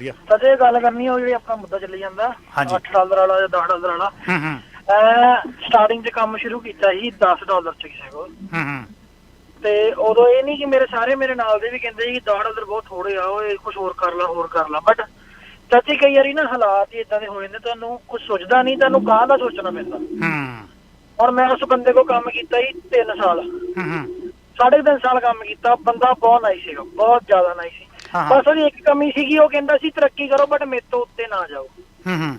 ਵਧੀਆ। ਸਰ ਇਹ ਗੱਲ ਕਰਨੀ ਉਹ ਜਿਹੜੀ ਆਪਣਾ ਮੁੱਦਾ ਚੱਲੀ ਜਾਂਦਾ ਹਾਂਜੀ। 8 ਡਾਲਰ ਵਾਲਾ ਜਾਂ 10 ਡਾਲਰ ਵਾਲਾ। ਹੂੰ ਹੂੰ। ਸਟਾਰਟਿੰਗ 'ਚ ਕੰਮ ਸ਼ੁਰੂ ਕੀਤਾ ਸੀ 10 ਡਾਲਰ 'ਚ ਕਿਸੇ ਕੋਲ। ਹੂੰ ਹੂੰ। ਤੇ ਉਦੋਂ ਇਹ ਨਹੀਂ ਕਿ ਮੇਰੇ ਸਾਰੇ ਮੇਰੇ ਨਾਲ ਦੇ ਵੀ ਕਹਿੰਦੇ ਸੀ ਕਿ 10 ਡਾਲਰ ਬਹੁਤ ਥੋੜੇ ਆ ਓਏ ਕੁਝ ਹੋਰ ਕਰ ਲਾ ਹੋਰ ਕਰ ਲਾ। ਬਟ ਚਾਚੀ ਕਈ ਵਾਰੀ ਨਾ ਹਾਲਾਤ ਹੀ ਇਦਾਂ ਦੇ ਹੋ ਜਾਂਦੇ ਤੁਹਾਨੂੰ ਕੁਝ ਸੋਚਦਾ ਨਹੀਂ ਤੁਹਾਨੂੰ ਕਾਹ ਦਾ ਸੋਚਣਾ ਪੈਂਦਾ। ਹੂੰ। ਹੁਣ ਮੈਂ ਉਸ ਬੰਦੇ ਕੋਲ ਕੰਮ ਕੀਤਾ ਸੀ 3 ਸਾਲ। ਹੂੰ ਹੂੰ। ਸਾਢੇ ਤਿੰਨ ਸਾਲ ਕੰਮ ਕੀਤਾ ਬੰਦਾ ਬਹੁਤ ਨਾਈਸ ਸੀਗਾ ਬਹੁਤ ਜ਼ਿਆਦਾ ਨਾਈਸ ਸੀ। ਹਾਂ, ਹਾਂ। ਬਸ ਉਹਦੀ ਇੱਕ ਕਮੀ ਸੀਗੀ ਉਹ ਕਹਿੰਦਾ ਸੀ ਤਰੱਕੀ ਕਰੋ ਬਟ ਮੇਰੇ ਤੋਂ ਉੱਤੇ ਨਾ ਜਾਓ। ਹੂੰ ਹੂੰ।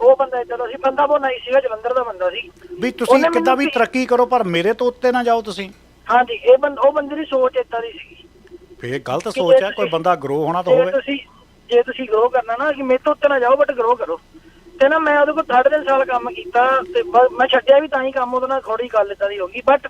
ਉਹ ਬੰਦਾ ਇਦਾਂ ਦਾ ਸੀ ਬੰਦਾ ਬਹੁਤ ਨਾਈਸ ਸੀਗਾ ਜਲੰਧਰ ਦਾ ਬੰਦਾ ਸੀ। ਵੀ ਤੁਸੀਂ ਉਹਨੇ ਕਿੱਦਾਂ ਮੈਨੂੰ ਵੀ ਤਰੱਕੀ ਕਰੋ ਪਰ ਮੇਰੇ ਤੋਂ ਉੱਤੇ ਨਾ ਜਾਓ ਤੁਸੀਂ। ਹਾਂਜੀ ਇਹ ਬੰਦ ਉਹ ਬੰਦੇ ਦੀ ਸੋਚ ਇਦਾਂ ਦੀ ਸੀਗੀ। ਫੇਰ ਗਲਤ ਸੋਚ ਹੈ ਕੋਈ ਤੁਸੀਂ- ਬੰਦਾ ਗਰੋ ਹੋਣਾ ਤਾਂ ਜੇ ਹੋਵੇ। ਤੁਸੀਂ ਜੇ ਤੁਸੀਂ ਗਰੋ ਕਰਨਾ ਨਾ ਕਿ ਮੇਰੇ ਤੋਂ ਉੱਤੇ ਨਾ ਜਾਓ ਬਟ ਗਰੋ ਕਰੋ। ਤੇ ਨਾ ਮੈਂ ਉਹਦੇ ਕੋਲ ਸਾਢੇ ਤਿੰਨ ਸਾਲ ਕੰਮ ਕੀਤਾ ਤੇ ਬ- ਮੈਂ ਛੱਡਿਆ ਵੀ ਤਾਂ ਹੀ ਕੰਮ ਉਹਦੇ ਨਾਲ ਥੋੜੀ ਗੱਲ ਇਦਾਂ ਦੀ ਹੋ ਗਈ ਬਟ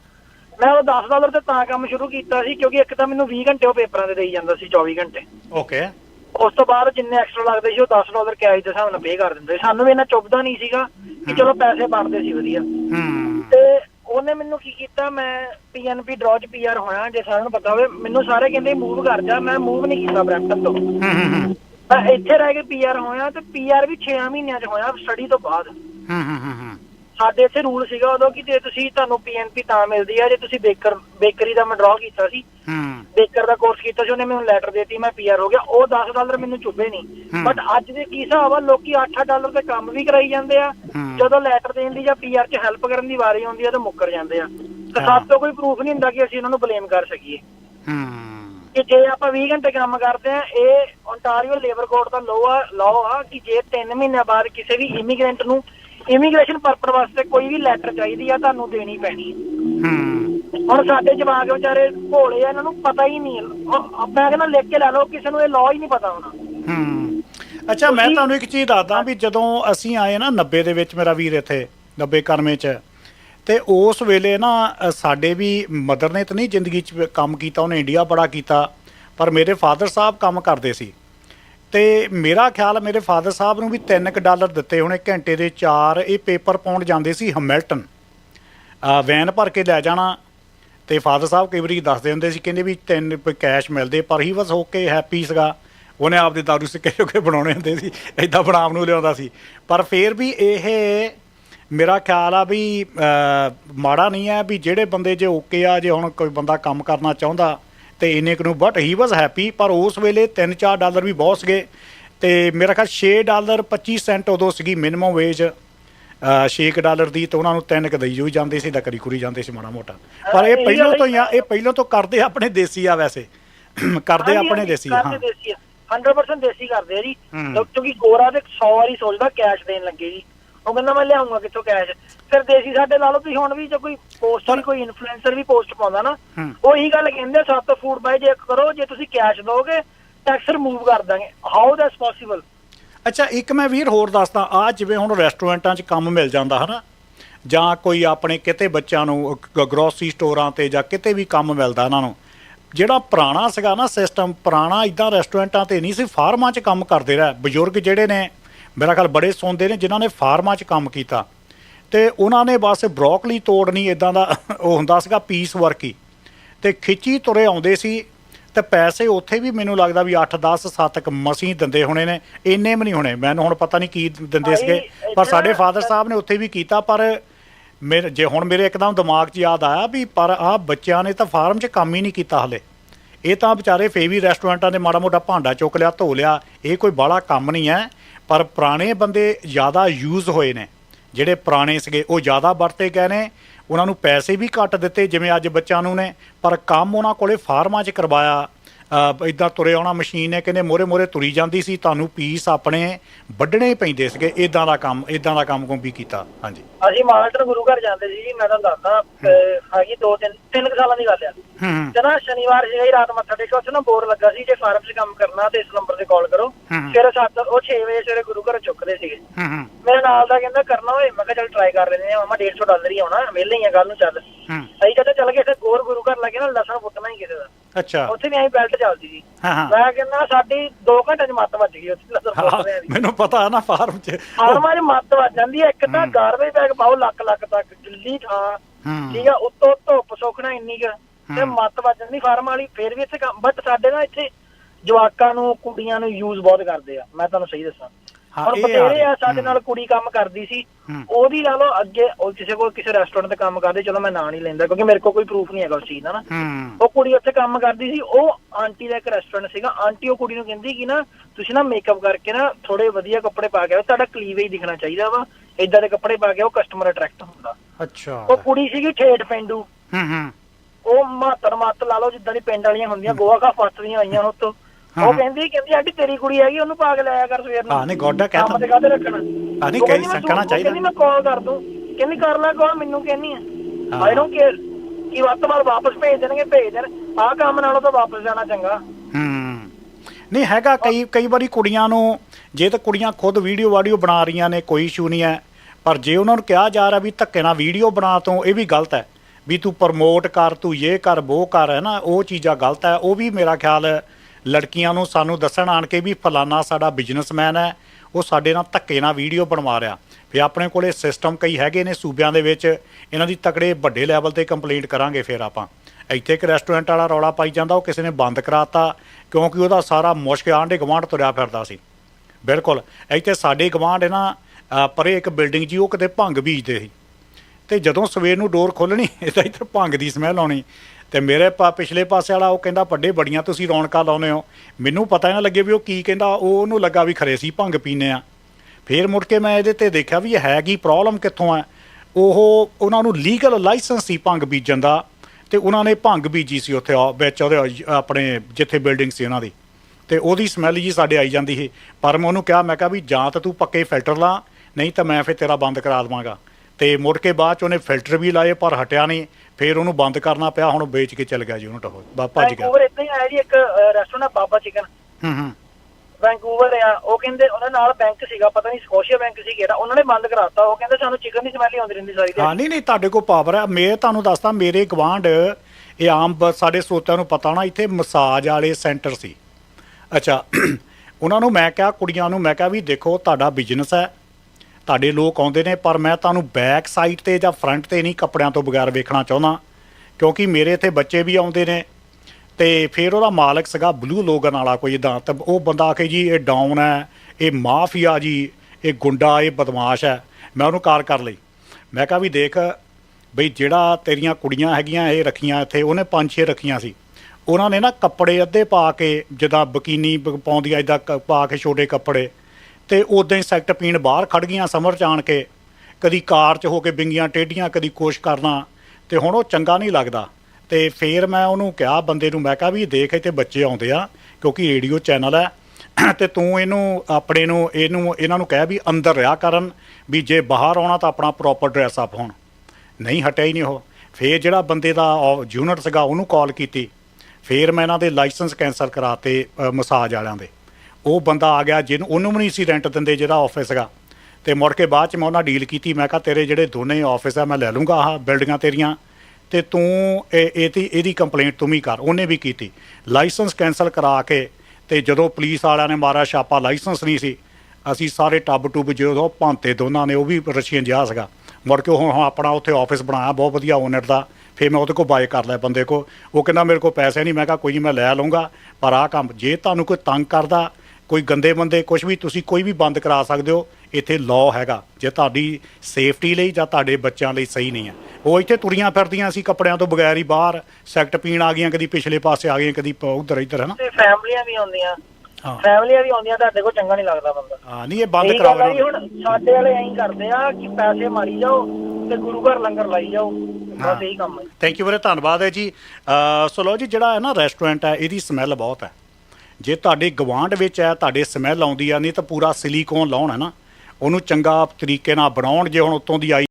ਮੈਂ ਉਹ 10 ਡਾਲਰ ਤੇ ਤਾਂ ਕੰਮ ਸ਼ੁਰੂ ਕੀਤਾ ਸੀ ਕਿਉਂਕਿ ਇੱਕ ਤਾਂ ਮੈਨੂੰ 20 ਘੰਟੇ ਉਹ ਪੇਪਰਾਂ ਦੇ ਦੇਈ ਜਾਂਦਾ ਸੀ 24 ਘੰਟੇ। ਓਕੇ ਉਸ ਤੋਂ ਬਾਅਦ ਜਿੰਨੇ ਐਕਸਟਰਾ ਲੱਗਦੇ ਸੀ ਉਹ 10 ਡਾਲਰ ਕੈਸ਼ ਦੇ ਹਿਸਾਬ ਨਾਲ ਪੇ ਕਰ ਦਿੰਦੇ। ਸਾਨੂੰ ਵੀ ਇਹਨਾਂ ਚੁੱਭਦਾ ਨਹੀਂ ਸੀਗਾ ਕਿ ਚਲੋ ਪੈਸੇ ਬਣਦੇ ਸੀ ਵਧੀਆ। ਹੂੰ। ਤੇ ਉਹਨੇ ਮੈਨੂੰ ਕੀ ਕੀਤਾ ਮੈਂ ਪੀਐਨਪੀ ਡਰਾਅ ਚ ਪੀਆਰ ਹੋਇਆ ਜੇ ਸਾਰਿਆਂ ਨੂੰ ਪਤਾ ਹੋਵੇ ਮੈਨੂੰ ਸਾਰੇ ਕਹਿੰਦੇ ਮੂਵ ਕਰ ਜਾ ਮੈਂ ਮੂਵ ਨਹੀਂ ਕੀਤਾ ਬ੍ਰੈਂਪਟਨ ਤੋਂ। ਹੂੰ। ਹੂੰ ਹੂੰ ਮੈਂ ਇੱਥੇ ਰਹਿ ਕੇ ਪੀਆਰ ਹੋਇਆ ਤੇ ਪੀਆਰ ਵੀ 6 ਮਹੀਨਿਆਂ ਚ ਹੋਇਆ ਸਟੱਡੀ ਤੋਂ ਬਾਅਦ। ਹੂੰ ਹੂੰ ਹੂੰ। ਸਾਡੇ ਇੱਥੇ ਰੂਲ ਸੀਗਾ ਉਦੋਂ ਕਿ ਜੇ ਤੁਸੀਂ ਤੁਹਾਨੂੰ ਪੀਐਨਪੀ ਤਾਂ ਮਿਲਦੀ ਹੈ ਜੇ ਤੁਸੀਂ ਬੇਕਰ ਬੇਕਰੀ ਦਾ ਮੈਂ ਡਰਾਅ ਕੀਤਾ ਸੀ ਹੂੰ ਬੇਕਰ ਦਾ ਕੋਰਸ ਕੀਤਾ ਸੀ ਉਹਨੇ ਮੈਨੂੰ ਲੈਟਰ ਦੇਤੀ ਮੈਂ ਪੀਆਰ ਹੋ ਗਿਆ ਉਹ 10 ਡਾਲਰ ਮੈਨੂੰ ਚੁੱਭੇ ਨਹੀਂ। ਬਟ ਅੱਜ ਦੇ ਕੀ ਹਿਸਾਬ ਆ ਲੋਕੀ 8 ਡਾਲਰ ਤੇ ਕੰਮ ਵੀ ਕਰਾਈ ਜਾਂਦੇ ਆ। ਜਦੋਂ ਲੈਟਰ ਦੇਣ ਦੀ ਜਾਂ ਪੀਆਰ 'ਚ ਹੈਲਪ ਕਰਨ ਦੀ ਵਾਰੀ ਆਉਂਦੀ ਆ ਤਾਂ ਮੁੱਕਰ ਜਾਂਦੇ ਆ ਤੇ। ਸਾਡੇ ਤੋਂ ਕੋਈ ਪ੍ਰੂਫ ਨਹੀਂ ਹੁੰਦਾ ਕਿ ਅਸੀਂ ਉਹਨਾਂ ਨੂੰ ਬਲੇਮ ਕਰ ਸਕੀਏ ਹੂੰ ਕਿ ਜੇ ਆਪਾਂ 20 ਘੰਟੇ ਕੰਮ ਕਰਦੇ ਆ ਇਹ ਓਨਟਾਰੀਓ ਲੇਬਰ ਕੋਡ ਦਾ ਲਾਅ ਆ ਲਾਅ ਆ ਕਿ ਜੇ 3 ਮਹੀਨਿਆਂ ਬਾਅਦ ਕਿਸੇ ਵੀ ਇਮੀਗ੍ਰੈਂਟ ਨੂੰ ਇਮੀਗ੍ਰੇਸ਼ਨ ਪਰਪਸ ਵਾਸਤੇ ਕੋਈ ਵੀ ਲੈਟਰ ਚਾਹੀਦੀ ਆ ਤੁਹਾਨੂੰ ਦੇਣੀ ਪੈਣੀ ਹੈ। ਹੁਣ ਸਾਡੇ ਜਵਾਕ ਵਿਚਾਰੇ ਭੋਲੇ ਆ ਇਹਨਾਂ ਨੂੰ ਪਤਾ ਹੀ ਨਹੀਂ ਮੈਂ ਕਹਿੰਦਾ ਲਿਖ ਕੇ ਲੈ ਲਓ ਕਿਸੇ ਨੂੰ ਇਹ ਲਾਅ ਹੀ ਨਹੀਂ ਪਤਾ ਹੋਣਾ। ਹੂੰ। ਅੱਛਾ ਮੈਂ ਤੁਹਾਨੂੰ ਇੱਕ ਚੀਜ਼ ਦੱਸਦਾ ਵੀ ਜਦੋਂ ਅਸੀਂ ਆਏ ਨਾ 90 ਦੇ ਵਿੱਚ ਮੇਰਾ ਵੀਰ ਇੱਥੇ 90 ਕਰਮੇ ਚ ਤੇ ਉਸ ਵੇਲੇ ਨਾ ਸਾਡੇ ਵੀ ਮਦਰ ਨੇ ਤਾਂ ਨਹੀਂ ਜ਼ਿੰਦਗੀ ਚ ਕੰਮ ਕੀਤਾ ਉਹਨੇ ਇੰਡੀਆ ਬੜਾ ਕੀਤਾ ਪਰ ਮੇਰੇ ਫਾਦਰ ਸਾਹਿਬ ਕੰਮ ਕਰਦੇ ਸੀ। ਤੇ ਮੇਰਾ ਖਿਆਲ ਮੇਰੇ ਫਾਦਰ ਸਾਹਿਬ ਨੂੰ ਵੀ 3 ਡਾਲਰ ਦਿੱਤੇ ਹੋਣੇ ਘੰਟੇ ਦੇ 4 ਇਹ ਪੇਪਰ ਪਾਉਣ ਜਾਂਦੇ ਸੀ ਹਮਿਲਟਨ। ਵੈਨ ਭਰ ਕੇ ਲੈ ਜਾਣਾ। ਤੇ ਫਾਦਰ ਸਾਹਿਬ ਕਈ ਵਾਰੀ ਦੱਸਦੇ ਹੁੰਦੇ ਸੀ, ਕਹਿੰਦੇ ਵੀ ਤਿੰਨ ਕੈਸ਼ ਮਿਲਦੇ, ਪਰ ਹੀ ਵਾਸ ਓਕੇ ਹੈਪੀ ਸੀਗਾ। ਉਹਨੇ ਆਪਦੇ ਦਾਰੂ ਸਿੱਕੇ ਜੋਗੇ ਬਣਾਉਣੇ ਹੁੰਦੇ ਸੀ ਐਦਾਂ ਬਣਾਉਣ ਨੂੰ ਲਿਆਉਂਦਾ ਸੀ। ਪਰ ਫੇਰ ਵੀ ਇਹ ਮੇਰਾ ਖਿਆਲ ਆ ਵੀ ਮਾੜਾ ਨਹੀਂ ਹੈ ਵੀ ਜਿਹੜੇ ਬੰਦੇ ਜੇ ਓਕੇ ਆ, ਜੇ ਹੁਣ ਕੋਈ ਬੰਦਾ ਕੰਮ ਕਰਨਾ ਚਾਹੁੰਦਾ ਤੇ ਇੰਨੇ ਕੁ ਨੂੰ ਬਟ ਹੀ ਵਾਸ ਹੈਪੀ ਪਰ ਉਸ ਵੇਲੇ 3-4 ਡਾਲਰ ਵੀ ਬਹੁਤ ਸੀਗੇ। ਤੇ ਮੇਰਾ ਖਿਆਲ 6 ਡਾਲਰ 25 ਸੈਂਟ ਉਦੋਂ ਸੀਗੀ ਮਿਨੀਮਮ ਵੇਜ 6 ਡਾਲਰ ਦੀ ਤੇ ਉਹਨਾਂ ਨੂੰ ਤਿੰਨ ਕ ਦਈ ਹੋਈ ਜਾਂਦੇ ਸੀ ਤਾਂ ਕਰੀ ਕੁਰੀ ਜਾਂਦੇ ਸੀ ਮਾੜਾ ਮੋਟਾ। ਪਰ ਇਹ ਪਹਿਲਾਂ ਤੋਂ ਹੀ ਆ ਇਹ ਪਹਿਲਾਂ ਤੋਂ ਕਰਦੇ ਆਪਣੇ ਦੇਸੀ ਆ ਵੈਸੇ। ਕਰਦੇ ਆਪਣੇ ਦੇਸੀ ਹਾਂ। ਦੇਸੀ ਆ। 100% ਦੇਸੀ ਕਰਦੇ ਆ ਜੀ। ਕਿਉਂਕਿ ਗੋਰਾ ਤੇ 100 ਵਾਰੀ ਸੋਚਦਾ ਕੈਸ਼ ਦੇਣ ਲੱਗੇ ਜੀ। ਉਹ ਕਹਿੰਦਾ ਮੈਂ ਲਿਆਉਂਗਾ ਕਿੱਥੋਂ ਕੈਸ਼ ਫਿਰ ਦੇਸੀ ਸਾਡੇ ਲਾ ਲਓ ਤੁਸੀਂ ਹੁਣ ਵੀ ਜੇ ਕੋਈ ਪੋਸਟ ਵੀ ਕੋਈ ਇਨਫਲੂਐਂਸਰ ਵੀ ਪੋਸਟ ਪਾਉਂਦਾ ਨਾ। ਉਹ ਇਹੀ ਗੱਲ ਕਹਿੰਦੇ ਸਭ ਤੋਂ ਫੂਡ ਬਾਈ ਜੇ ਕਰੋ ਜੇ ਤੁਸੀਂ ਕੈਸ਼ ਦੋਗੇ ਟੈਕਸ ਰਿਮੂਵ ਕਰ ਦਾਂਗੇ। ਹਾਊ ਦੈਟਸ ਪੋਸੀਬਲ ਅੱਛਾ ਇੱਕ ਮੈਂ ਵੀਰ ਹੋਰ ਦੱਸਦਾ ਆ ਜਿਵੇਂ ਹੁਣ ਰੈਸਟੋਰੈਂਟਾਂ 'ਚ ਕੰਮ ਮਿਲ ਜਾਂਦਾ ਹਨਾ? ਜਾਂ ਕੋਈ ਆਪਣੇ ਕਿਤੇ ਬੱਚਿਆਂ ਨੂੰ ਗਰੋਸਰੀ ਸਟੋਰਾਂ ਤੇ ਜਾਂ ਕਿਤੇ ਵੀ ਕੰਮ ਮਿਲਦਾ ਇਹਨਾਂ ਨੂੰ ਜਿਹੜਾ ਪੁਰਾਣਾ ਸੀਗਾ ਨਾ ਸਿਸਟਮ ਪੁਰਾਣਾ ਇਦਾਂ ਰੈਸਟੋਰੈਂਟਾਂ ਤੇ ਨਹੀਂ ਸੀ ਫਾਰਮਾਂ 'ਚ ਕੰਮ ਕਰਦੇ ਰਹੇ ਬਜ਼ੁਰਗ ਜਿਹੜੇ ਨੇ ਮੇਰਾ ਖਿਆਲ ਬੜੇ ਸੌਂਦੇ ਨੇ ਜਿਨ੍ਹਾਂ ਨੇ ਫਾਰਮਾਂ 'ਚ ਕੰਮ ਕੀਤਾ। ਤੇ ਉਹਨਾਂ ਨੇ ਬਸ ਬਰੋਕਲੀ ਤੋੜਨੀ ਇਦਾਂ ਦਾ ਉਹ ਹੁੰਦਾ ਸੀਗਾ ਪੀਸ ਵਰਕ ਹੀ। ਤੇ ਖਿੱਚੀ ਤੁਰੇ ਆਉਂਦੇ ਸੀ ਤੇ ਪੈਸੇ ਉੱਥੇ ਵੀ ਮੈਨੂੰ ਲੱਗਦਾ ਵੀ 8 10 7 ਕ ਮਸੀਂ ਦਿੰਦੇ ਹੋਣੇ ਨੇ ਇੰਨੇ ਵੀ ਨਹੀਂ ਹੋਣੇ। ਮੈਨੂੰ ਹੁਣ ਪਤਾ ਨਹੀਂ ਕੀ ਦਿੰਦੇ ਸੀਗੇ। ਪਰ ਸਾਡੇ ਫਾਦਰ ਸਾਹਿਬ ਨੇ ਉੱਥੇ ਵੀ ਕੀਤਾ ਪਰ ਮੇਰੇ ਜੇ ਹੁਣ ਮੇਰੇ ਇੱਕਦਮ ਦਿਮਾਗ 'ਚ ਯਾਦ ਆਇਆ ਵੀ ਪਰ ਆ ਬੱਚਿਆਂ ਨੇ ਤਾਂ ਫਾਰਮ 'ਚ ਕੰਮ ਹੀ ਨਹੀਂ ਕੀਤਾ ਹਲੇ। ਇਹ ਤਾਂ ਵਿਚਾਰੇ ਫੇ ਵੀ ਰੈਸਟੋਰੈਂਟਾਂ ਦੇ ਮਾੜਾ ਮੋਟਾ ਭਾਂਡਾ ਚੁੱਕ ਲਿਆ ਧੋ ਲਿਆ ਇਹ ਕੋਈ ਬਾਹਲਾ ਕੰਮ ਨਹੀਂ ਹੈ। ਪਰ ਪੁਰਾਣੇ ਬੰਦੇ ਜ਼ਿਆਦਾ ਯੂਜ਼ ਹੋਏ ਨੇ। ਜਿਹੜੇ ਪੁਰਾਣੇ ਸੀਗੇ, ਉਹ ਜ਼ਿਆਦਾ ਵਰਤੇ ਗਏ ਨੇ। ਉਹਨਾਂ ਨੂੰ ਪੈਸੇ ਵੀ ਘੱਟ ਦਿੱਤੇ, ਜਿਵੇਂ ਅੱਜ ਬੱਚਿਆਂ ਨੂੰ ਨੇ। ਪਰ ਕੰਮ ਉਹਨਾਂ ਕੋਲੇ ਫਾਰਮਾਂ 'ਚ ਕਰਵਾਇਆ। ਇਦਾਂ ਤੁਰੇ ਆਉਣਾ ਮਸ਼ੀਨ ਨੇ ਕਹਿੰਦੇ ਮੋਰੇ ਮੋਰੇ ਤੁਰੀ ਜਾਂਦੀ ਸੀ ਤੁਹਾਨੂੰ ਪੀਸ ਆਪਣੇ ਵੱਢਣੇ ਹੀ ਪੈਂਦੇ ਸੀਗੇ ਇਦਾਂ ਦਾ ਕੰਮ ਇਦਾਂ ਦਾ ਕੰਮ ਕੋਈ ਵੀ ਕੀਤਾ ਹਾਂਜੀ। ਅਸੀਂ ਮਾਲਟਨ ਗੁਰੂ ਘਰ ਜਾਂਦੇ ਸੀ ਜੀ ਮੈਂ ਤੁਹਾਨੂੰ ਦੱਸਦਾ ਹੈਗੀ ਦੋ ਤਿੰਨ ਤਿੰਨ ਸਾਲਾਂ ਦੀ ਗੱਲ ਆ। ਹੂੰ ਹੂੰ। ਤੇ ਨਾ ਸ਼ਨੀਵਾਰ ਸੀਗਾ ਜੀ ਰਾਤ ਮੱਥਾ ਟੇਕੋ ਉੱਥੇ ਨਾ ਬੋਰਡ ਲੱਗਾ ਸੀ ਜੇ ਫਾਰਮ 'ਚ ਕੰਮ ਕਰਨਾ ਤੇ ਇਸ ਨੰਬਰ ਤੇ ਕਾਲ ਕਰੋ। ਹੂੰ। ਫਿਰ ਸੱਤ ਉਹ 6 ਵਜੇ ਸਵੇਰੇ ਗੁਰੂ ਘਰ ਚੁੱਕਦੇ ਸੀਗੇ। ਹੂੰ ਹੂੰ। ਮੇਰੇ ਨਾਲ ਦਾ ਕਹਿੰਦਾ ਕਰਨਾ ਓਏ। ਮੈਂ ਕਿਹਾ ਚੱਲ ਟਰਾਈ ਕਰ ਲੈਂਦੇ ਆ ਮਾਮਾ 150 ਡਾਲਰ ਹੀ ਆਉਣਾ ਹੀ ਆ ਕੱਲ ਨੂੰ ਚੱਲ। ਹੂੰ। ਅਸੀਂ ਕਹਿੰਦੇ ਚੱਲ ਗਏ ਇੱਥੇ ਗੋਰ ਗੁਰੂ ਘਰ ਲੱਗੇ ਨਾ ਲਸਣ ਪੁੱਟਣਾ ਹੀ ਕਿਸੇ ਦਾ ਅੱਛਾ। ਉੱਥੇ ਵੀ ਐਂ ਬੈਲਟ ਚੱਲਦੀ ਸੀ। ਹਾਂ ਹਾਂ। ਮੈਂ ਕਹਿੰਦਾ ਸਾਡੀ 2 ਘੰਟੇ ਚ ਮੱਤ ਵੱਜ ਗਈ ਉੱਥੇ ਲਸਣ ਹਾਂ, ਪੁੱਟਦੇ ਆ ਦੀ ਮੈਨੂੰ ਪਤਾ ਨਾ ਫਾਰਮ 'ਚ। ਫਾਰਮਾਂ 'ਚ ਮੱਤ ਵੱਜ ਜਾਂਦੀ ਹੈ ਇੱਕ ਤਾਂ ਹੂੰ। ਗਾਰਬੇਜ ਬੈਗ ਪਾਓ ਲੱਕ ਲੱਕ ਤੱਕ ਗਿੱਲੀ ਥਾਂ। ਹੂੰ। ਠੀਕ ਆ ਉੱਤੋਂ ਧੁੱਪ ਸੁੱਕਣਾ ਇੰਨੀ ਕੁ ਤੇ ਹੂੰ। ਮੱਤ ਵੱਜ ਜਾਂਦੀ ਫਾਰਮ ਵਾਲੀ ਫੇਰ ਵੀ ਇੱਥੇ ਬਟ ਸਾਡੇ ਨਾਲ ਇੱਥੇ ਜਵਾਕਾਂ ਨੂੰ ਕੁੜੀਆਂ ਨੂੰ ਯੂਜ਼ ਬਹੁਤ ਕਰਦੇ ਆ ਮੈਂ ਤੁਹਾਨੂੰ ਸਹੀ ਦੱਸਾਂ। ਹਾਂ ਹੁਣ ਇਹ ਬਤੇਰੇ ਆ ਸਾਡੇ ਨਾਲ ਕੁੜੀ ਕੰਮ ਕਰਦੀ ਸੀ। ਹੂੰ। ਉਹਦੀ ਲਾ ਲਓ ਅੱਗੇ ਉਹ ਕਿਸੇ ਕੋਲ ਕਿਸੇ ਰੈਸਟੋਰੈਂਟ ਤੇ ਕੰਮ ਕਰਦੇ ਚਲੋ ਮੈਂ ਨਾਂ ਨਹੀਂ ਲੈਂਦਾ ਕਿਉਂਕਿ ਮੇਰੇ ਕੋਲ ਕੋਈ ਪ੍ਰੂਫ ਨਹੀਂ ਹੈਗਾ ਉਸ ਚੀਜ਼ ਦਾ ਨਾ। ਹੂੰ। ਉਹ ਕੁੜੀ ਉੱਥੇ ਕੰਮ ਕਰਦੀ ਸੀ ਉਹ ਆਂਟੀ ਦਾ ਇੱਕ ਰੈਸਟੋਰੈਂਟ ਸੀਗਾ। ਆਂਟੀ ਉਹ ਕੁੜੀ ਨੂੰ ਕਹਿੰਦੀ ਕਿ ਨਾ ਤੁਸੀਂ ਨਾ ਮੇਕਅਪ ਕਰਕੇ ਨਾ ਥੋੜੇ ਵਧੀਆ ਕੱਪੜੇ ਪਾ ਕੇ ਆਓ ਤੁਹਾਡਾ ਕਲੀਵੇਜ ਦਿਖਣਾ ਚਾਹੀਦਾ ਵਾ। ਇਦਾਂ ਦੇ ਕੱਪੜੇ ਪਾ ਕੇ ਆਓ ਕਸਟਮਰ ਅਟਰੈਕਟ ਹੁੰਦਾ। ਅੱਛਾ। ਉਹ ਕੁੜੀ ਸੀਗੀ ਠੇਠ ਪਿੰਡੂ। ਹੂੰ ਹੂੰ। ਉਹ ਮਾਤਰ ਮੱਤ ਲਾ ਲਓ ਜਿੱਦਾਂ ਦੀ ਪਿੰਡ ਵਾਲੀਆਂ ਹੁੰਦੀਆਂ ਗੋਆ ਕਾ ਫਸਦੀਆਂ ਆਈਆਂ ਉੱਤੋਂ ਹਾਂ। ਉਹ ਕਹਿੰਦੀ ਕਹਿੰਦੀ ਆਂਟੀ ਤੇਰੀ ਕੁੜੀ ਹੈਗੀ ਉਹਨੂੰ ਪਾ ਕੇ ਲਾਇਆ ਕਰ ਸਵੇਰ ਨੂੰ। ਹਾਂ, ਨਹੀਂ, ਗੋਡਾ ਕਹਿ ਤਾ। ਕਾਹਦੇ ਰੱਖਣਾ? ਹਾਂ, ਨਹੀਂ, ਕਹੀ ਸਕਣਾ ਚਾਹੀਦਾ। ਕਹਿੰਦੀ ਮੈਂ ਕਾਲ ਕਰ ਦੂੰ। ਕਹਿੰਦੀ ਕਰ ਲੈ ਕਾਲ ਮੈਨੂੰ ਕਹਿੰਦੀ ਆ। ਆਈ ਡੋਨਟ ਕੇਅਰ ਕਿ ਵੱਧ ਤੋਂ ਵੱਧ ਵਾਪਸ ਭੇਜ ਦੇਣਗੇ ਭੇਜ ਦੇਣ। ਆਹ ਕੰਮ ਨਾਲੋਂ ਤਾਂ ਵਾਪਸ ਜਾਣਾ ਚੰਗਾ। ਹੂੰ। ਨਹੀਂ ਹੈਗਾ ਕਈ ਕਈ ਵਾਰੀ ਕੁੜੀਆਂ ਨੂੰ ਜੇ ਤਾਂ ਕੁੜੀਆਂ ਖੁਦ ਵੀਡੀਓ ਵਾਡੀਓ ਬਣਾ ਰਹੀਆਂ ਨੇ ਕੋਈ ਇਸ਼ੂ ਨਹੀਂ ਹੈ। ਪਰ ਜੇ ਉਹਨਾਂ ਨੂੰ ਕਿਹਾ ਜਾ ਰਿਹਾ ਵੀ ਧੱਕੇ ਨਾਲ ਵੀਡੀਓ ਬਣਾ ਤੋਂ ਇਹ ਵੀ ਗਲਤ ਹੈ। ਵੀ ਤੂੰ ਪ੍ਰਮੋਟ ਕਰ ਤੂੰ ਇਹ ਕਰ ਉਹ ਕਰ ਹੈ ਨਾ ਉਹ ਚੀਜ਼ਾਂ ਗਲਤ ਹੈ। ਉਹ ਵੀ ਮੇਰਾ ਖਿਆਲ ਲੜਕੀਆਂ ਨੂੰ ਸਾਨੂੰ ਦੱਸਣ ਆਣ ਕੇ ਵੀ ਫਲਾਨਾ ਸਾਡਾ ਬਿਜ਼ਨਸਮੈਨ ਹੈ, ਉਹ ਸਾਡੇ ਨਾਲ ਧੱਕੇ ਨਾਲ ਵੀਡੀਓ ਬਣਵਾ ਰਿਹਾ। ਵੀ ਆਪਣੇ ਕੋਲੇ ਸਿਸਟਮ ਕਈ ਹੈਗੇ ਨੇ ਸੂਬਿਆਂ ਦੇ ਵਿੱਚ, ਇਹਨਾਂ ਦੀ ਤਕੜੇ ਵੱਡੇ ਲੈਵਲ ਤੇ ਕੰਪਲੇਂਟ ਕਰਾਂਗੇ ਫਿਰ ਆਪਾਂ। ਇੱਥੇ ਇੱਕ ਰੈਸਟੋਰੈਂਟ ਵਾਲਾ ਰੌਲਾ ਪਾਈ ਜਾਂਦਾ, ਉਹ ਕਿਸੇ ਨੇ ਬੰਦ ਕਰਾਤਾ, ਕਿਉਂਕਿ ਉਹਦਾ ਸਾਰਾ ਮੁਸ਼ਕ ਆਂਡੇ ਗਵਾਂਢ ਤੁਰਿਆ ਫਿਰਦਾ ਸੀ। ਬਿਲਕੁਲ, ਇੱਥੇ ਸਾਡੇ ਗਵਾਂਢ ਹੈ ਨਾ, ਅਹ ਪਰੇ ਇੱਕ ਬਿਲਡਿੰਗ ਜੀ ਉਹ ਕਿਤੇ ਭੰਗ ਬੀਜਦੇ ਸੀ। ਤੇ ਜਦੋਂ ਸਵੇਰ ਨੂੰ ਡੋਰ ਖੋਲਣੀ ਇਹਦਾ ਇੱਧਰ ਭੰਗ ਦੀ ਸਮੈਲ ਆਉਣੀ। ਤੇ ਮੇਰੇ ਪਾ, ਪਿਛਲੇ ਪਾਸੇ ਵਾਲਾ ਉਹ ਕਹਿੰਦਾ, ਵੱਡੇ ਬੜੀਆਂ, ਤੁਸੀਂ ਰੌਣਕਾਂ ਲਾਉਨੇ ਹੋ। ਮੈਨੂੰ ਪਤਾ ਹੀ ਨਾ ਲੱਗੇ ਵੀ ਉਹ ਕੀ ਕਹਿੰਦਾ, ਉਹ ਉਹਨੂੰ ਲੱਗਾ ਵੀ ਖਰੇ ਸੀ ਭੰਗ ਪੀਨੇ ਆ ਫੇਰ ਮੁੜ ਕੇ ਮੈਂ ਇਹਦੇ ਤੇ ਦੇਖਿਆ ਵੀ ਇਹ ਹੈ ਕੀ ਪ੍ਰੋਬਲਮ ਕਿੱਥੋਂ ਹੈ? ਉਹ ਉਹਨਾਂ ਨੂੰ ਲੀਗਲ ਲਾਇਸੈਂਸ ਸੀ ਭੰਗ ਬੀਜਣ ਦਾ, ਤੇ ਉਹਨਾਂ ਨੇ ਭੰਗ ਬੀਜੀ ਸੀ ਉੱਥੇ, ਆ- ਵਿੱਚ ਉਹਦੇ, ਆਪਣੇ ਜਿੱਥੇ ਬਿਲਡਿੰਗ ਸੀ ਉਹਨਾਂ ਦੀ। ਤੇ ਉਹਦੀ ਸਮੈਲ ਜੀ ਸਾਡੇ ਆਈ ਜਾਂਦੀ ਸੀ। ਪਰ ਮੈਂ ਉਹਨੂੰ ਕਿਹਾ, ਮੈਂ ਕਿਹਾ ਵੀ ਜਾਂ ਤਾਂ ਤੂੰ ਪੱਕੇ ਫਿਲਟਰ ਲਾ, ਨਹੀਂ ਤਾਂ ਮੈਂ ਫਿਰ ਤੇਰਾ ਬੰਦ ਕਰਾ ਦਵਾਂਗਾ। ਤੇ ਮੁੜ ਕੇ ਬਾਅਦ ਚ ਉਹਨੇ ਫਿਲਟਰ ਵੀ ਲਾਏ ਪਰ ਹਟਿਆ ਨਹੀਂ। ਫਿਰ ਉਹਨੂੰ ਬੰਦ ਕਰਨਾ ਪਿਆ ਹੁਣ ਵੇਚ ਕੇ ਚੱਲ ਗਿਆ ਜੀ ਉਹਨੂੰ ਟਹੋ ਬਾ ਭੱਜ ਗਿਆ। ਵੈਂਕੂਵਰ ਹੀ ਆਇਆ ਜੀ ਇੱਕ ਰੈਸਟੋਰੈਂਟ ਬਾਬਾ ਚਿਕਨ। ਹੂੰ ਹੂੰ। ਵੈਂਕੂਵਰ ਆ ਉਹ ਕਹਿੰਦੇ ਉਹਨਾਂ ਨਾਲ ਬੈਂਕ ਸੀਗਾ ਪਤਾ ਨਹੀਂ ਸਕੋਸ਼ੀਆ ਬੈਂਕ ਸੀ ਕਿਹੜਾ ਉਹਨਾਂ ਨੇ ਬੰਦ ਕਰਾਤਾ। ਉਹ ਕਹਿੰਦੇ ਸਾਨੂੰ ਚਿਕਨ ਦੀ ਸਮੈਲ ਹੀ ਆਉਂਦੀ ਰਹਿੰਦੀ ਸਾਰੀ ਹਾਂ ਦਿਹਾੜੀ ਨਹੀਂ ਨਹੀਂ ਤੁਹਾਡੇ ਕੋਲ ਪਾਵਰ ਹੈ ਮੈਂ ਤੁਹਾਨੂੰ ਦੱਸਦਾ ਮੇਰੇ ਗਵਾਂਢ ਇਹ ਆਮ ਬ- ਸਾਡੇ ਸਰੋਤਿਆਂ ਨੂੰ ਪਤਾ ਹੋਣਾ ਇੱਥੇ ਮਸਾਜ ਵਾਲੇ ਸੈਂਟਰ ਸੀ। ਅੱਛਾ ਉਹਨਾਂ ਨੂੰ ਮੈਂ ਕਿਹਾ ਕੁੜੀਆਂ ਨੂੰ ਮੈਂ ਕਿਹਾ ਵੀ ਦੇਖੋ ਤੁਹਾਡਾ ਬਿਜ਼ਨਸ ਹੈ। ਤੁਹਾਡੇ ਲੋਕ ਆਉਂਦੇ ਨੇ, ਪਰ ਮੈਂ ਤੁਹਾਨੂੰ ਬੈਕ ਸਾਈਡ ਤੇ ਜਾਂ ਫਰੰਟ ਤੇ ਨਹੀਂ ਕੱਪੜਿਆਂ ਤੋਂ ਬਗੈਰ ਵੇਖਣਾ ਚਾਹੁੰਦਾ। ਕਿਉਂਕਿ ਮੇਰੇ ਇੱਥੇ ਬੱਚੇ ਵੀ ਆਉਂਦੇ ਨੇ ਤੇ ਫਿਰ ਉਹਦਾ ਮਾਲਕ ਸੀਗਾ ਬਲੂ ਲੋਗਨ ਵਾਲਾ ਕੋਈ ਇਦਾਂ ਤਾਂ ਉਹ ਬੰਦਾ ਆ ਕੇ ਜੀ, ਇਹ ਡਾਊਨ ਹੈ, ਇਹ ਮਾਫੀਆ ਜੀ, ਇਹ ਗੁੰਡਾ, ਇਹ ਬਦਮਾਸ਼ ਹੈ, ਮੈਂ ਉਹਨੂੰ ਕਾਰ ਕਰ ਲਈ। ਮੈਂ ਕਿਹਾ ਵੀ ਦੇਖ ਬਈ ਜਿਹੜਾ ਤੇਰੀਆਂ ਕੁੜੀਆਂ ਹੈਗੀਆਂ, ਇਹ ਰੱਖੀਆਂ ਇੱਥੇ, ਉਹਨੇ ਪੰਜ ਛੇ ਰੱਖੀਆਂ ਸੀ। ਉਹਨਾਂ ਨੇ ਨਾ ਕੱਪੜੇ ਅੱਧੇ ਪਾ ਕੇ, ਜਿੱਦਾਂ ਬਕੀਨੀ ਬ- ਪਾਉਂਦੀਆਂ ਇਦਾਂ ਪਾ ਕੇ ਛੋਟੇ ਕੱਪੜੇ ਤੇ ਉਦਾਂ ਹੀ ਸੈਕਟ ਪੀਣ ਬਾਹਰ ਖੜ ਗਈਆਂ ਸਮਰ ਚ ਆਣ ਕੇ। ਕਦੀ ਕਾਰ 'ਚ ਹੋ ਕੇ ਬਿੰਗੀਆਂ ਟੇਢੀਆਂ, ਕਦੀ ਕੋਸ਼ ਕਰਨਾ ਤੇ ਹੁਣ ਉਹ ਚੰਗਾ ਨਹੀਂ ਲੱਗਦਾ। ਤੇ ਫੇਰ ਮੈਂ ਉਹਨੂੰ ਕਿਹਾ, ਬੰਦੇ ਨੂੰ ਮੈਂ ਕਿਹਾ ਵੀ ਦੇਖ ਇੱਥੇ ਬੱਚੇ ਆਉਂਦੇ ਆ, ਕਿਉਂਕਿ ਰੇਡੀਓ ਚੈਨਲ ਹੈ। ਤੇ ਤੂੰ ਇਹਨੂੰ, ਆਪਣੇ ਨੂੰ, ਇਹਨੂੰ, ਇਹਨਾਂ ਨੂੰ ਕਹਿ ਵੀ ਅੰਦਰ ਰਿਹਾ ਕਰਨ ਵੀ ਜੇ ਬਾਹਰ ਆਉਣਾ ਤਾਂ ਆਪਣਾ ਪ੍ਰੋਪਰ ਡਰੈਸ ਅਪ ਹੋਣ। ਨਹੀਂ, ਹਟਿਆ ਹੀ ਨਹੀਂ ਉਹ। ਫੇਰ ਜਿਹੜਾ ਬੰਦੇ ਦਾ ਯੂਨਿਟ ਸੀਗਾ, ਉਹਨੂੰ ਕਾਲ ਕੀਤੀ। ਫੇਰ ਮੈਂ ਇਹਨਾਂ ਦੇ ਲਾਇਸੈਂਸ ਕੈਂਸਲ ਕਰਾਤੇ ਮਸਾਜ ਵਾਲਿਆਂ ਦੇ। ਉਹ ਬੰਦਾ ਆ ਗਿਆ ਜਿਹਨੂੰ ਉਹਨੂੰ ਵੀ ਨਹੀਂ ਸੀ ਰੈਂਟ ਦਿੰਦੇ ਜਿਹੜਾ ਆਫਿਸ ਹੈਗਾ। ਤੇ ਮੁੜ ਕੇ ਬਾਅਦ ਚ ਮੈਂ ਉਹਨਾਂ ਡੀਲ ਕੀਤੀ, ਮੈਂ ਕਿਹਾ ਤੇਰੇ ਜਿਹੜੇ ਦੋਨੇ ਆਫਿਸ ਆ, ਮੈਂ ਲੈ ਲੂੰਗਾ ਆਹ ਬਿਲਡਿੰਗਾਂ ਤੇਰੀਆਂ। ਤੇ ਤੂੰ ਇਹ, ਇਹਦੀ ਇਹਦੀ ਕੰਪਲੇਂਟ ਤੂੰ ਵੀ ਕਰ। ਉਹਨੇ ਵੀ ਕੀਤੀ। ਲਾਇਸੈਂਸ ਕੈਂਸਲ ਕਰਾ ਕੇ ਤੇ ਜਦੋਂ ਪੁਲਿਸ ਵਾਲਿਆਂ ਨੇ ਮਾਰਿਆ ਛਾਪਾ ਲਾਇਸੈਂਸ ਨਹੀਂ ਸੀ। ਅਸੀਂ ਸਾਰੇ ਟੱਬ ਟੁੱਬ ਜਦੋਂ ਭਾਂਤੇ ਦੋਨਾਂ ਨੇ, ਉਹ ਵੀ ਰਸ਼ੀਅਨ ਜਿਹਾ ਸੀਗਾ। ਮੁੜ ਕੇ ਉਹ ਹੁਣ ਆਪਣਾ ਉੱਥੇ ਆਫਿਸ ਬਣਾਇਆ, ਬਹੁਤ ਵਧੀਆ ਓਨਰ ਦਾ। ਫਿਰ ਮੈਂ ਉਹਦੇ ਕੋਲ ਬਾਏ ਕਰ ਲਿਆ ਬੰਦੇ ਕੋ ਉਹ ਕਹਿੰਦਾ ਮੇਰੇ ਕੋਲ ਪੈਸੇ ਨਹੀਂ, ਮੈਂ ਕਿਹਾ ਕੋਈ ਨਹੀਂ ਮੈਂ ਲੈ ਲਵਾਂਗਾ ਪਰ ਆਹ ਕੰਮ, ਜੇ ਤੁਹਾਨੂੰ ਕੋਈ ਤੰਗ ਕਰਦਾ ਕੋਈ ਗੰਦੇ ਬੰਦੇ ਕੁਝ ਵੀ ਤੁਸੀਂ ਕੋਈ ਵੀ ਬੰਦ ਕਰਾ ਸਕਦੇ ਹੋ ਇੱਥੇ ਲਾਅ ਹੈਗਾ। ਜੇ ਤੁਹਾਡੀ ਸੇਫਟੀ ਲਈ ਜਾਂ ਤੁਹਾਡੇ ਬੱਚਿਆਂ ਲਈ ਸਹੀ ਨਹੀਂ ਹੈ। ਉਹ ਇੱਥੇ ਤੁਰੀਆਂ ਫਿਰਦੀਆਂ ਸੀ ਕੱਪੜਿਆਂ ਤੋਂ ਬਗੈਰ ਹੀ ਬਾਹਰ ਸੈਕਟ ਪੀਣ ਆ ਗਈਆਂ ਕਦੀ ਪਿਛਲੇ ਪਾਸੇ ਆ ਗਈਆਂ ਕਦੀ ਉੱਧਰ ਇੱਧਰ ਹੈ ਨਾ ਤੇ ਫੈਮਲੀਆਂ ਵੀ ਆਉਂਦੀਆਂ। ਹਾਂ। ਫੈਮਲੀਆਂ ਵੀ ਆਉਂਦੀਆਂ ਤੁਹਾਡੇ ਕੋਲ ਚੰਗਾ ਨਹੀਂ ਲੱਗਦਾ ਬੰਦਾ। ਹਾਂ ਨਹੀਂ ਇਹ ਬੰਦ ਕਰਾਓ ਹੁਣ ਸਾਡੇ ਵਾਲੇ ਐਂ ਕਰਦੇ ਆ ਕਿ ਪੈਸੇ ਮਾਰੀ ਜਾਓ ਤੇ ਗੁਰੂ ਘਰ ਲੰਗਰ ਲਾਈ ਜਾਓ। ਬਸ ਇਹੀ ਕੰਮ ਹੈ ਥੈਂਕ ਯੂ ਵੀਰੇ ਧੰਨਵਾਦ ਹੈ ਜੀ। ਸੋ ਲਓ ਜੀ ਜਿਹੜਾ ਹੈ ਨਾ ਰੈਸਟੋਰੈਂਟ ਹੈ ਇਹਦੀ ਸਮੈਲ ਬਹੁਤ ਹੈ। ਜੇ ਤੁਹਾਡੇ ਗਵਾਂਢ ਵਿੱਚ ਹੈ, ਤੁਹਾਡੇ ਸਮੈਲ ਆਉਂਦੀ ਆ, ਨਹੀਂ ਤਾਂ ਪੂਰਾ ਸਿਲੀਕੋਨ ਲਾਉਣ ਹੈ ਨਾ। ਉਹਨੂੰ ਚੰਗਾ ਤਰੀਕੇ ਨਾਲ ਬਣਾਉਣ, ਜੇ ਹੁਣ ਉੱਤੋਂ ਦੀ ਆਈ